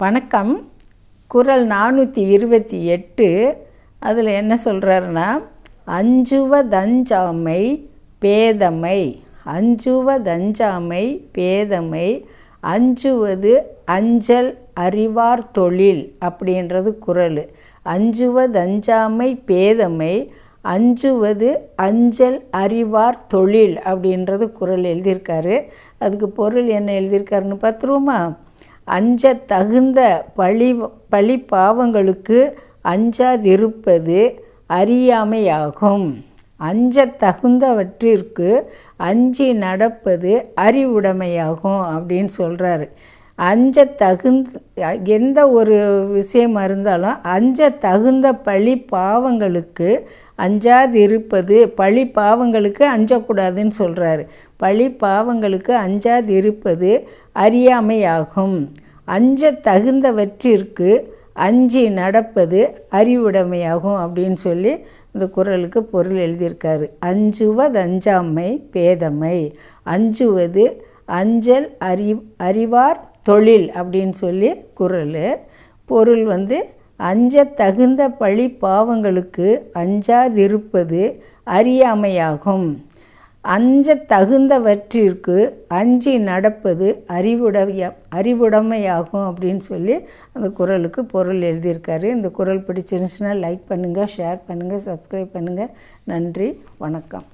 வணக்கம். குரல் நானூற்றி இருபத்தி எட்டு. அதில் என்ன சொல்கிறாருன்னா அஞ்சுவதஞ்சாமை பேதமை அஞ்சுவதஞ்சாமை பேதமை அஞ்சுவது அஞ்சல் அறிவார் தொழில் அப்படின்றது குரல். அஞ்சுவதஞ்சாமை பேதமை அஞ்சுவது அஞ்சல் அறிவார் தொழில் அப்படின்றது குரல் எழுதியிருக்காரு. அதுக்கு பொருள் என்ன எழுதியிருக்காருன்னு பார்த்துருவோமா? அஞ்ச தகுந்த பழி பழி பாவங்களுக்கு அஞ்சாதிருப்பது அறியாமையாகும். அஞ்ச தகுந்தவற்றிற்கு அஞ்சி நடப்பது அறிவுடைமையாகும் அப்படின்னு சொல்கிறாரு அஞ்ச தகுந்த எந்த ஒரு விஷயமா இருந்தாலும் அஞ்ச தகுந்த பழி பாவங்களுக்கு அஞ்சாதிருப்பது பழி பாவங்களுக்கு அஞ்சக்கூடாதுன்னு சொல்கிறாரு பழி பாவங்களுக்கு அஞ்சாதிருப்பது அறியாமையாகும். அஞ்ச தகுந்தவற்றிற்கு அஞ்சி நடப்பது அறிவுடைமையாகும் அப்படின்னு சொல்லி இந்த குரலுக்கு பொருள் எழுதியிருக்காரு. அஞ்சுவதஞ்சாமை பேதமை. அஞ்சுவது அஞ்சல் அறி அறிவார் தொழில் அப்படின்னு சொல்லி குரல். பொருள் வந்து அஞ்ச தகுந்த பழி பாவங்களுக்கு அஞ்சாதிருப்பது அறியாமையாகும். அஞ்ச தகுந்தவற்றிற்கு அஞ்சி நடப்பது அறிவுடைய அறிவுடைமையாகும் அப்படின்னு சொல்லி அந்த குரலுக்கு பொருள் எழுதியிருக்காரு. இந்த குரல் பிடிச்சிருந்துச்சுன்னா லைக் பண்ணுங்கள் ஷேர் பண்ணுங்கள் சப்ஸ்கிரைப் பண்ணுங்கள் நன்றி வணக்கம்.